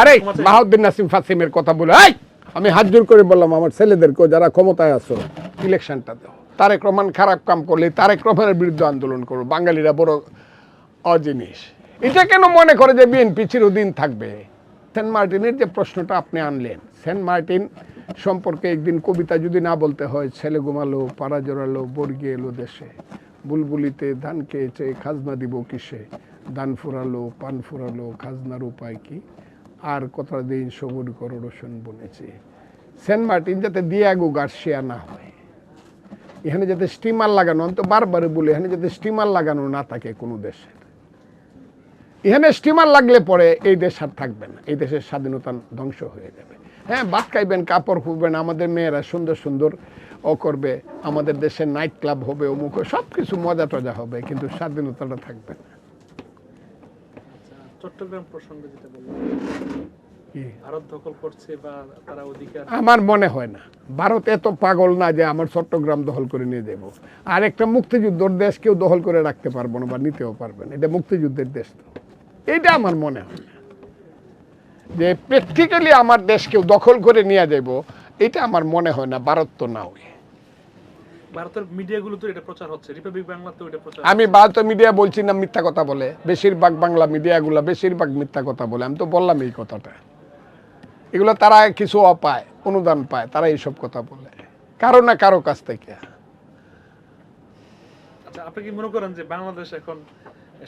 আরে মাহউদ্দিন নাসিম ফাসিমের কথা বলে এই আমি হাত জোর করে বললাম আমার ছেলেদেরকে যারা ক্ষমতায় আছো ইলেকশনটা দাও। তারেক রহমান খারাপ কাম করলে তারেক রহমানের বিরুদ্ধে আন্দোলন করো। বাঙালিরা বড় অজিনিস। এটা কেন মনে করে যে বিএনপি চিরদিন থাকবে? সেন্ট মার্টিনের যে প্রশ্নটা আপনি আনলেন সেন্ট মার্টিন সম্পর্কে একদিন কবিতা যদি না বলতে হয় ছেলে ঘুমালো পাড়া জোড়ালো বর্গি এলো দেশে। বুলবুলিতে ধান খেয়েছে খাজনা দিব কিসে? দান ফুরালো পান ফুরালো খাজনার উপায় কি? আর কতটা দিন সবুর করো রসুন সেন্ট মার্টিন যাতে দিয়াগো গার্সিয়া না হয়। এখানে যাতে স্টিমার লাগানো, আমি তো বারবার বলি, এখানে যাতে স্টিমার লাগানো না থাকে কোনো দেশের। এখানে স্টিমার লাগলে পরে এই দেশ আর থাকবে না, এই দেশের স্বাধীনতা ধ্বংস হয়ে যাবে। হ্যাঁ ভাত খাইবেন, কাপড় খুববেন আমাদের মেয়েরা সুন্দর সুন্দর ও করবে, আমাদের দেশে নাইট ক্লাব হবে, অমুক সব কিছু মজা টজা হবে, কিন্তু স্বাধীনতাটা থাকবে না। চট্টগ্রাম প্রসঙ্গে যেটা বললাম। ভারত দখল করছে বা তারা অধিকার আমার মনে হয় না। ভারত এত পাগল না যে আমার চট্টগ্রাম দখল করে নিয়ে যাব। আর একটা মুক্তিযুদ্ধর দেশ কেউ দখল করে রাখতে পারব না বা নিতেও পারবে না। এটা মুক্তিযুদ্ধের দেশ তো। এটা আমার মনে হয় না। যে প্র্যাকটিক্যালি আমার দেশ কেউ দখল করে নিয়ে যাব এটা আমার মনে হয় না। ভারত তো না ওই ভারতের মিডিয়াগুলো এটা প্রচার হচ্ছে রিপাবলিক বাংলাতে এটা প্রচার আমি ভারত মিডিয়া বলছি না মিথ্যা কথা বলে বেশিরভাগ বাংলা মিডিয়াগুলো বেশিরভাগ মিথ্যা কথা বলে আমি তো বললাম এই কথাটা। এগুলো তারা কিছু অপায় অনুদান পায় তারা এইসব কথা বলে কারও না কারও কাছ থেকে। আচ্ছা আপনি কি মনে করেন যে বাংলাদেশ এখন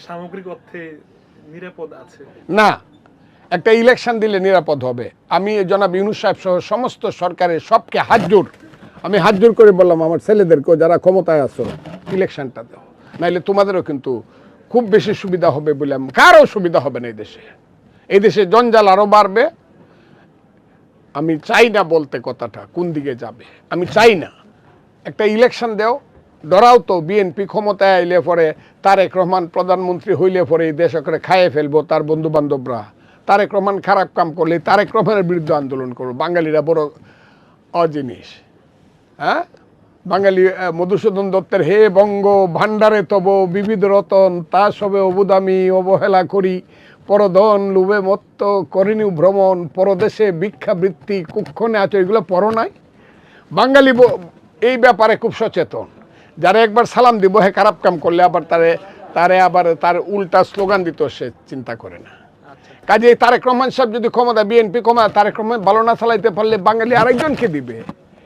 সামগ্রিক অর্থে নিরাপদ আছে? না একটা ইলেকশন দিলে নিরাপদ হবে। আমি জনাব ইউনুস সাহেব সহ সমস্ত সরকারের সবকে হাত জোর আমি হাত জোর করে বললাম, আমার ছেলেদেরকে যারা ক্ষমতায় আছো ইলেকশনটা দাও। নাইলে তোমাদেরও কিন্তু খুব বেশি সুবিধা হবে বলে কারও সুবিধা হবে না এই দেশে। এই দেশে জঞ্জাল আরও বাড়বে। আমি চাই না বলতে কথাটা, কোন দিকে যাবে। আমি চাই না। একটা ইলেকশন দেও, ডরাও তো, বিএনপি ক্ষমতায় আইলে পরে তারেক রহমান প্রধানমন্ত্রী হইলে পরে এই দেশ করে খাইয়ে ফেলব তার বন্ধু বান্ধবরা তারেক রহমান খারাপ কাম করলে তারেক রহমানের বিরুদ্ধে আন্দোলন করব। বাঙালিরা বড় অজিনিস। হ্যাঁ? বাঙালি মধুসূদন দত্তের হে বঙ্গ ভাণ্ডারে তব বিবিধ রতন তা সবে অবুদামি অবহেলা করি। পরধন লুবে মত্ত করিনি ভ্রমণ পরদেশে ভিক্ষাবৃত্তি কুক্ষণে আছে এগুলো পর নাই? বাঙালি এই ব্যাপারে খুব সচেতন। যারা একবার সালাম দিব হে খারাপ কাম করলে আবার তারে তারে আবার তার উল্টা স্লোগান দিত সে চিন্তা করে না। আচ্ছা কাজে তারেক রহমান সাহেব যদি ক্ষমতা বিএনপি ক্ষমতা তারেক রহমান ভালো না চালাইতে পারলে বাঙালি আরেকজনকে দিবে।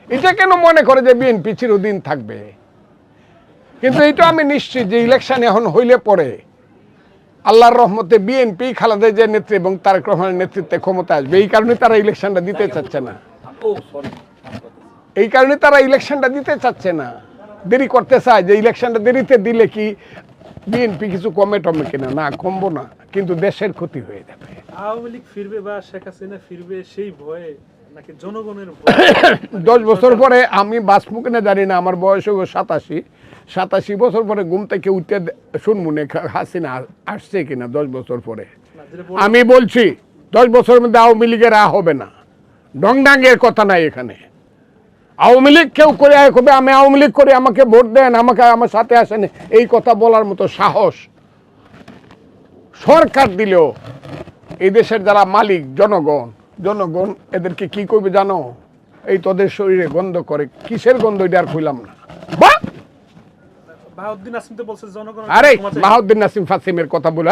এটা কেন মনে করে যে বিএনপি চিরদিন থাকবে? কিন্তু এটা আমি নিশ্চিত যে ইলেকশন এখন হইলে পরে আল্লাহর রহমতে বিএনপি, খালেদা যে নেত্রী এবং তারেক রহমানের নেতৃত্বে ক্ষমতা আসবে। এই কারণে তারা ইলেকশনটা দিতে চাচ্ছে না। এই কারণে তারা ইলেকশনটা দিতে চাচ্ছে না। দেরি করতে চায় যে ইলেকশনটা দেরিতে দিলে কি বিএনপি কিছু কমে টমে কিনা? না, কমবো না। কিন্তু দেশের ক্ষতি হয়ে যাবে। আওয়ামী লীগ ফিরবে বা শেখ হাসিনা ফিরবে সেই ভয়ে দশ বছর পরে আমি বাঁচবো কিনা জানি না আমার বয়স হলো সাতাশি। সাতাশি বছর পরে ঘুম থেকে উঠতে শুনব না হাসিনা আসছে কিনা দশ বছর পরে। আমি বলছি দশ বছরের মধ্যে আওয়ামী লীগের আ হবে না। ডংডাঙ্গের কথা নাই এখানে। আওয়ামী লীগ কেউ করে করবে আমি আওয়ামী লীগ করে আমাকে ভোট দেন আমাকে আমার সাথে আসেন এই কথা বলার মতো সাহস। সরকার দিলেও এই দেশের যারা মালিক জনগণ জনগণ এদেরকে কি করবে জানো? এই তোদের শরীরে গন্ধ করে। কিসের গন্ধ এটা আর খুইলাম না। আরে বাহাউদ্দিন নাসিম ফাসিমের কথা বলে।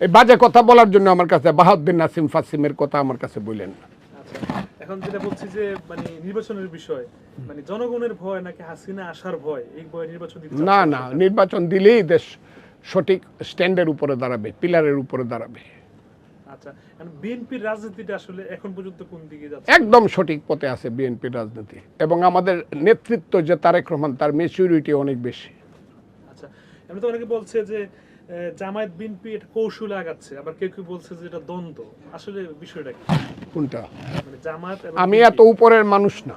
এই বাজে কথা বলার জন্য আমার কাছে বাহাউদ্দিন নাসিম ফাসিমের কথা আমার কাছে বললেন না। আচ্ছা, এখন যেটা বলছি যে মানে নির্বাচনের বিষয় মানে জনগণের ভয় নাকি হাসিনা আসার ভয়? এই ভয় নির্বাচন না না নির্বাচন দিলেই দেশ সঠিক স্ট্যান্ডের উপরে দাঁড়াবে পিলারের উপরে দাঁড়াবে। আচ্ছা বিএনপির রাজনীতিটা আসলে এখন পর্যন্ত কোন দিকে যাচ্ছে? একদম সঠিক পথে আছে বিএনপির রাজনীতি। এবং আমাদের নেতৃত্ব যে তারেক রহমান তার মেচুরিটি অনেক বেশি। আচ্ছা এমনি তো অনেকে বলছে যে জামায়াত বিএনপি এটা কৌশলে আগাচ্ছে আবার কেউ কেউ বলছে যে এটা দ্বন্দ্ব। আসলে বিষয়টা কি? কোনটা? মানে জামাত আমি এত উপরের মানুষ না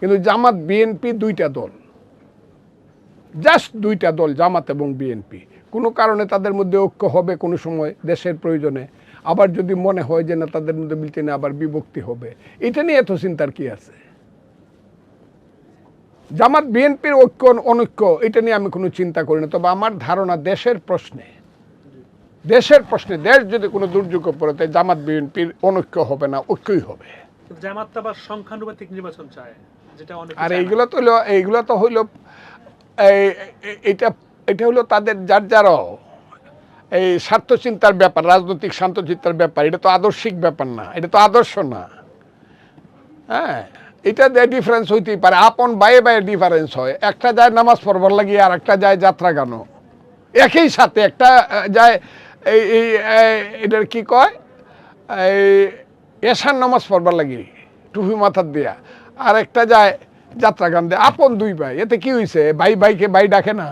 কিন্তু জামাত বিএনপি দুইটা দল। জাস্ট দুইটা দল জামাত এবং বিএনপি। কোনো কারণে তাদের মধ্যে ঐক্য হবে কোনো সময় দেশের প্রয়োজনে। আবার যদি মনে হয় যে না তাদের মধ্যে মিলতে না আবার বিভক্তি হবে। এটা নিয়ে এত চিন্তার কি আছে? জামাত বিএনপির ঐক্য অনৈক্য এটা নিয়ে আমি কোনো চিন্তা করি না। তবে আমার ধারণা দেশের প্রশ্নে দেশের প্রশ্নে দেশ যদি কোনো দুর্যোগে পড়ে তাই জামাত বিএনপির অনৈক্য হবে না ঐক্যই হবে। জামাত আবার সংখ্যানুপাতিক নির্বাচন চায় আর এইগুলো তো হইল এইগুলো তো হইল এটা এটা হলো তাদের যার যারও এই স্বার্থ চিন্তার ব্যাপার, রাজনৈতিক শান্ত চিন্তার ব্যাপার, এটা তো আদর্শিক ব্যাপার না, এটা তো আদর্শ না। হ্যাঁ এটা ডিফারেন্স হইতেই পারে, আপন বায়ে বায়ে ডিফারেন্স হয়। একটা যায় নামাজ পড়বার লাগিয়ে আর একটা যায় যাত্রা গানো। একই সাথে একটা যায় এই এটার কি কয়? এই এশার নামাজ পড়বার লাগি টুপি মাথার দিয়া। আর একটা যায় যাত্রা গান দেয়, আপন দুই ভাই, এতে কি হয়েছে ভাই ভাইকে ভাই ডাকে না।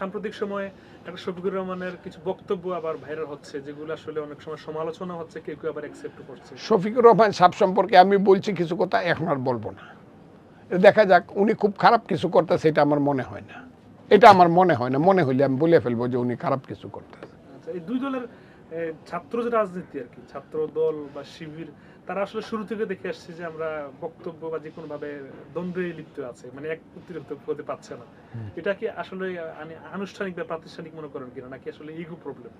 সাম্প্রতিক সময়ে একটা শফিকুর রহমানের কিছু বক্তব্য আবার ভাইরাল হচ্ছে যেগুলো আসলে অনেক সময় সমালোচনা হচ্ছে কেউ কেউ আবার অ্যাকসেপ্ট করছে। শফিকুর রহমান সাহেব সম্পর্কে আমি বলছি কিছু কথা এখন আর বলব না। দেখা যাক উনি খুব খারাপ কিছু করতেছে এটা আমার মনে হয় না। এটা আমার মনে হয় না মনে হইলে আমি বলে ফেলব যে উনি খারাপ কিছু করতেছে। আচ্ছা এই দুই দলের ছাত্র যে রাজনীতি আর কি ছাত্র দল বা শিবির আসলে শুরু থেকে দেখে আসছে যে আমরা বক্তব্য বা যে কোনো ভাবে দ্বন্দ্বে লিপ্ত আছে মানে এক প্রতিরোধ হতে পারছে না। এটা কি আসলে মানে আনুষ্ঠানিক বা প্রাতিষ্ঠানিক মনে করেন কিনা নাকি আসলে ইগো প্রবলেম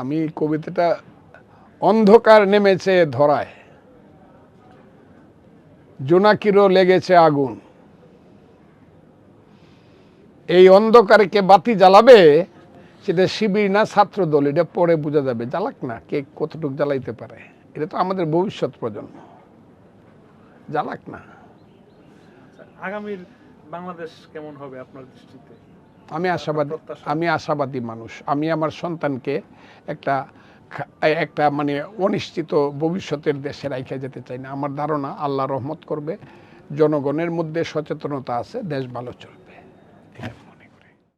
আমি কবিতাটা অন্ধকার নেমেছে ধরায়। জোনাকিরও লেগেছে আগুন। এই অন্ধকারে কে বাতি জ্বালাবে সেটা শিবির না ছাত্র দল এটা পরে বোঝা যাবে। জ্বালাক না কে কতটুকু জ্বালাইতে পারে। এটা তো আমাদের ভবিষ্যৎ প্রজন্ম। জ্বালাক না। আচ্ছা, আগামীর বাংলাদেশ কেমন হবে আপনার দৃষ্টিতে? আমি আশাবাদী আমি আশাবাদী মানুষ। আমি আমার সন্তানকে একটা একটা মানে অনিশ্চিত ভবিষ্যতের দেশে রাইখা যেতে চাই না। আমার ধারণা আল্লাহ রহমত করবে। জনগণের মধ্যে সচেতনতা আছে দেশ ভালো চলবে।